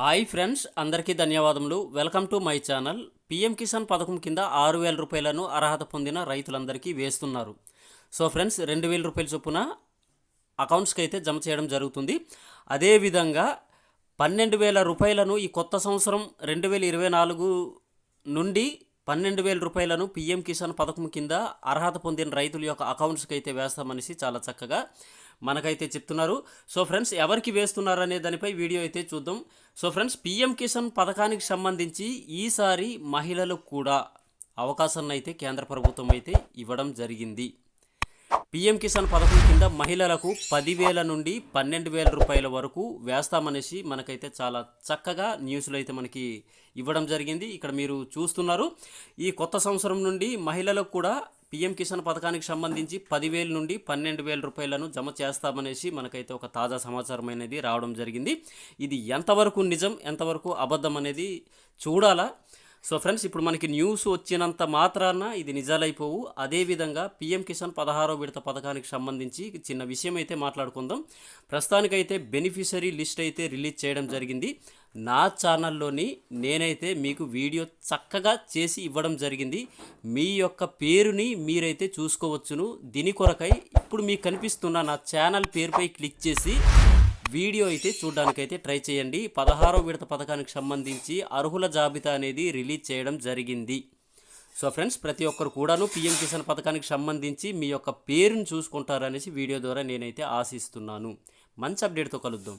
Hi friends అందరికీ ధన్యవాదములు. Welcome to my channel. PM Kisan పథకం కింద ఆరు వేల రూపాయలను అర్హత పొందిన రైతులందరికీ వేస్తున్నారు. సో ఫ్రెండ్స్ రెండు వేల రూపాయల చొప్పున అకౌంట్స్కి అయితే జమ చేయడం జరుగుతుంది. అదేవిధంగా పన్నెండు వేల రూపాయలను ఈ కొత్త సంవత్సరం రెండు వేల ఇరవై నాలుగు నుండి పన్నెండు వేల రూపాయలను పిఎం కిసాన్ పథకం కింద అర్హత పొందిన రైతుల యొక్క అకౌంట్స్కి అయితే వేస్తామనేసి చాలా చక్కగా మనకైతే చెప్తున్నారు. సో ఫ్రెండ్స్ ఎవరికి వేస్తున్నారు అనే దానిపై వీడియో అయితే చూద్దాం. సో ఫ్రెండ్స్ పిఎం కిసాన్ పథకానికి సంబంధించి ఈసారి మహిళలకు కూడా అవకాశాన్ని అయితే కేంద్ర ప్రభుత్వం అయితే ఇవ్వడం జరిగింది. పిఎం కిసాన్ పథకం కింద మహిళలకు పదివేల నుండి పన్నెండు వేల రూపాయల వరకు వేస్తామనేసి మనకైతే చాలా చక్కగా న్యూస్లో అయితే మనకి ఇవ్వడం జరిగింది. ఇక్కడ మీరు చూస్తున్నారు. ఈ కొత్త సంవత్సరం నుండి మహిళలకు కూడా పిఎం కిసాన్ పథకానికి సంబంధించి పదివేల నుండి పన్నెండు వేల రూపాయలను జమ చేస్తామనేసి మనకైతే ఒక తాజా సమాచారం అనేది రావడం జరిగింది. ఇది ఎంతవరకు నిజం ఎంతవరకు అబద్ధం అనేది చూడాలా? సో ఫ్రెండ్స్ ఇప్పుడు మనకి న్యూస్ వచ్చినంత మాత్రాన ఇది నిజాలైపోవు. అదేవిధంగా పిఎం కిసాన్ పదహారో విడత పథకానికి సంబంధించి చిన్న విషయం అయితే మాట్లాడుకుందాం. ప్రస్తుతానికైతే బెనిఫిషరీ లిస్ట్ అయితే రిలీజ్ చేయడం జరిగింది. నా ఛానల్లోని నేనైతే మీకు వీడియో చక్కగా చేసి ఇవ్వడం జరిగింది. మీ యొక్క పేరుని మీరైతే చూసుకోవచ్చును. దీని కొరకై ఇప్పుడు మీకు కనిపిస్తున్న నా ఛానల్ పేరుపై క్లిక్ చేసి వీడియో అయితే చూడడానికైతే ట్రై చేయండి. పదహారో విడత పథకానికి సంబంధించి అర్హుల జాబితా అనేది రిలీజ్ చేయడం జరిగింది. సో ఫ్రెండ్స్ ప్రతి ఒక్కరు కూడాను పిఎం కిసాన్ పథకానికి సంబంధించి మీ యొక్క పేరుని చూసుకుంటారనేసి వీడియో ద్వారా నేనైతే ఆశిస్తున్నాను. మంచి అప్డేట్తో కలుద్దాం.